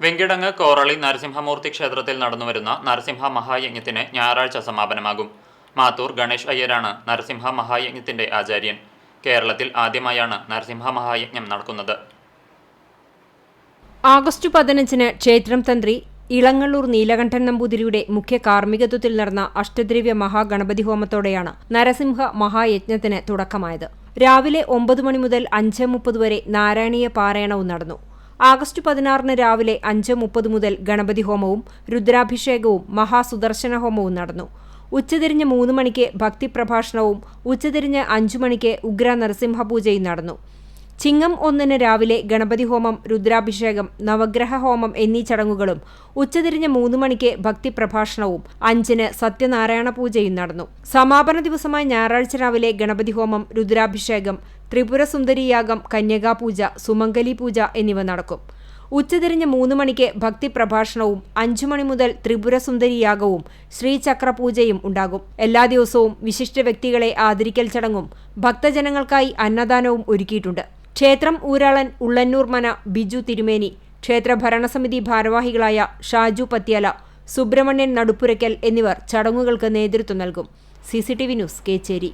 വെങ്കിടങ്ങ് കോറളി നരസിംഹമൂർത്തി ക്ഷേത്രത്തിൽ നടന്നുവരുന്ന നരസിംഹ മഹായജ്ഞത്തിന് ഞായറാഴ്ച സമാപനമാകും. മാത്തൂർ ഗണേഷ് അയ്യരാണ് നരസിംഹ മഹായജ്ഞത്തിന്റെ ആചാര്യൻ. കേരളത്തിൽ ആദ്യമായാണ് നരസിംഹ മഹായജ്ഞം നടക്കുന്നത്. ആഗസ്റ്റ് പതിനഞ്ചിന് ക്ഷേത്രം തന്ത്രി ഇളങ്ങള്ളൂർ നീലകണ്ഠൻ നമ്പൂതിരിയുടെ മുഖ്യ കാർമ്മികത്വത്തിൽ നടന്ന അഷ്ടദ്രവ്യ മഹാഗണപതി ഹോമത്തോടെയാണ് നരസിംഹ മഹായജ്ഞത്തിന് തുടക്കമായത്. രാവിലെ ഒമ്പത് മണി മുതൽ അഞ്ച് മുപ്പത് വരെ നാരായണീയ പാരായണവും നടന്നു. ആഗസ്റ്റ് പതിനാറിന് രാവിലെ അഞ്ച് മുപ്പത് മുതൽ ഗണപതി ഹോമവും രുദ്രാഭിഷേകവും മഹാസുദർശന ഹോമവും നടന്നു. ഉച്ചതിരിഞ്ഞ് മൂന്ന് മണിക്ക് ഭക്തിപ്രഭാഷണവും ഉച്ചതിരിഞ്ഞ് അഞ്ചു മണിക്ക് ഉഗ്ര നരസിംഹപൂജയും നടന്നു. ചിങ്ങം ഒന്നിന് രാവിലെ ഗണപതി ഹോമം രുദ്രാഭിഷേകം നവഗ്രഹ ഹോമം എന്നീ ചടങ്ങുകളും ഉച്ചതിരിഞ്ഞ് മൂന്ന് മണിക്ക് ഭക്തിപ്രഭാഷണവും അഞ്ചിന് സത്യനാരായണ പൂജയും നടന്നു. സമാപന ദിവസമായ ഞായറാഴ്ച രാവിലെ ഗണപതി ഹോമം രുദ്രാഭിഷേകം ത്രിപുരസുന്ദരിയാഗം കന്യകാപൂജ സുമംഗലി പൂജ എന്നിവ നടക്കും. ഉച്ചതിരിഞ്ഞ് മൂന്ന് മണിക്ക് ഭക്തിപ്രഭാഷണവും അഞ്ചു മണി മുതൽ ത്രിപുരസുന്ദരിയാഗവും ശ്രീചക്രപൂജയും ഉണ്ടാകും. എല്ലാ ദിവസവും വിശിഷ്ട വ്യക്തികളെ ആദരിക്കൽ ചടങ്ങും ഭക്തജനങ്ങൾക്കായി അന്നദാനവും ഒരുക്കിയിട്ടുണ്ട്. ക്ഷേത്രം ഊരാളൻ ഉള്ളന്നൂർ മന ബിജു തിരുമേനി ക്ഷേത്ര ഭരണസമിതി ഭാരവാഹികളായ ഷാജു പത്യാല സുബ്രഹ്മണ്യൻ നടുപ്പുരയ്ക്കൽ എന്നിവർ ചടങ്ങുകൾക്ക് നേതൃത്വം നൽകും. C news Kecheri.